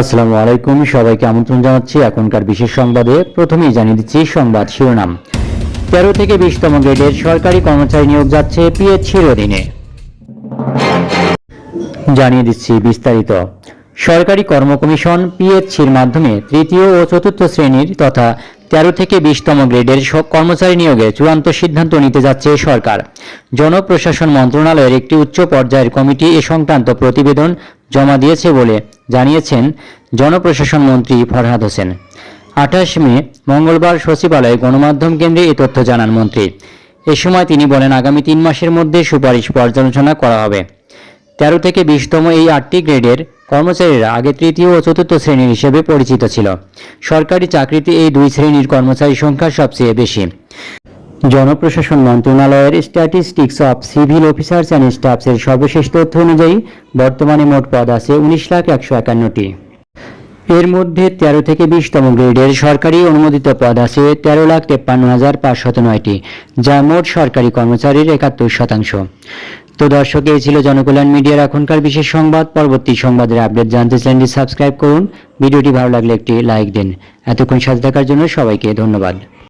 আসসালামু আলাইকুম, সবাইকে আমন্ত্রণ জানাচ্ছি এখনকার বিশেষ সংবাদে। প্রথমেই জানিয়ে দিচ্ছি সংবাদ শিরোনাম। তেরো থেকে বিশতম গ্রেডের সরকারি কর্মচারী নিয়োগ যাচ্ছে পিএইচসির অধীনে। জানিয়ে দিচ্ছি বিস্তারিত। সরকারি কর্ম কমিশন পিএইচসির মাধ্যমে তৃতীয় ও চতুর্থ শ্রেণির তথা তেরো থেকে বিশতম গ্রেডের কর্মচারী নিয়োগে চূড়ান্ত সিদ্ধান্ত নিতে যাচ্ছে সরকার। জনপ্রশাসন মন্ত্রণালয়ের একটি উচ্চ পর্যায়ের কমিটি এ সংক্রান্ত প্রতিবেদন জমা দিয়েছে বলে জানিয়েছেন জনপ্রশাসন মন্ত্রী ফরহাদ হোসেন। আঠাশ মে, মঙ্গলবার সচিবালয়ে গণমাধ্যম কেন্দ্রে এ তথ্য জানান মন্ত্রী। এ সময় তিনি বলেন, আগামী তিন মাসের মধ্যে সুপারিশ পর্যালোচনা করা হবে। তেরো থেকে বিশতম এই আটটি গ্রেডের কর্মচারীরা আগে তৃতীয় ও চতুর্থ শ্রেণির হিসেবে পরিচিত ছিল। সরকারি চাকরিতে এই দুই শ্রেণির কর্মচারী সংখ্যা সবচেয়ে বেশি। জনপ্রশাসন মন্ত্রণালয়ের statistics of civil officers and স্টাফসের সর্বশেষ তথ্য অনুযায়ী বর্তমানে মোট পদ আছে উনিশ লাখ একশো একান্নটি। এর মধ্যে তেরো থেকে বিশতম গ্রেডের সরকারি অনুমোদিত পদ আছে তেরো লাখ তেপ্পান্ন হাজার পাঁচশত নয়টি, যা মোট সরকারি কর্মচারীর একাত্তর শতাংশ। তো দর্শক, এই ছিল জনকল্যাণ মিডিয়ার এখনকার বিশেষ সংবাদ। পরবর্তী সংবাদের আপডেট জানতে চ্যানেলটি সাবস্ক্রাইব করুন। ভিডিওটি ভালো লাগলে একটি লাইক দিন। এতক্ষণ সাথে থাকার জন্য সবাইকে ধন্যবাদ।